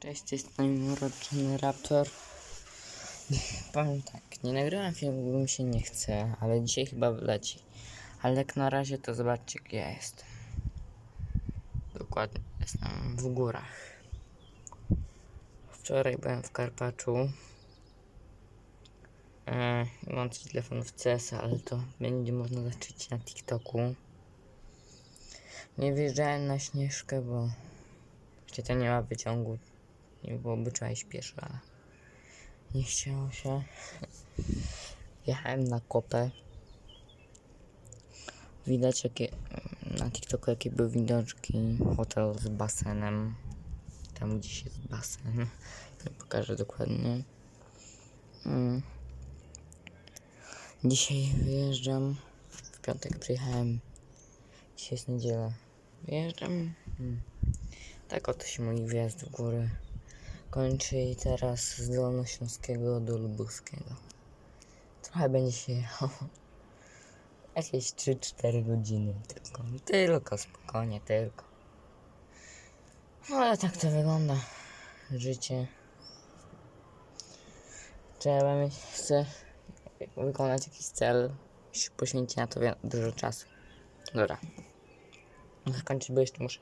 Cześć, strony Mroczny Raptor. Powiem tak, nie nagrałem filmu, bo mi się nie chce, ale dzisiaj chyba wleci. Ale jak na razie to zobaczcie, gdzie ja jestem. Dokładnie, jestem w górach. Wczoraj byłem w Karpaczu. E, mam coś telefon w CS, ale to będzie można zobaczyć na TikToku. Nie wjeżdżałem na Śnieżkę, bo gdzie to nie ma wyciągu. Nie byłoby trzeba iść ale nie chciało się. Jechałem na kopę. Widać jakie na TikToku jakie były widoczki. Hotel z basenem. Tam gdzieś jest basen. Nie pokażę dokładnie. Mm. Dzisiaj wyjeżdżam. W piątek przyjechałem. Dzisiaj jest niedziela. Wyjeżdżam. Mm. Tak oto się mój wjazd w górę kończy teraz z Dolnośląskiego do Lubuskiego. Trochę będzie się jechało. Jakieś 3-4 godziny tylko. Tylko, spokojnie, tylko. No ale tak to wygląda. Życie. Trzeba mieć, chcę wykonać jakiś cel. Musisz poświęcić na to dużo czasu. Dobra. Zakończyć, bo jeszcze muszę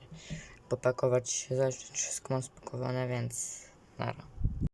popakować, zobaczyć, czy wszystko mam spakowane, więc Claro.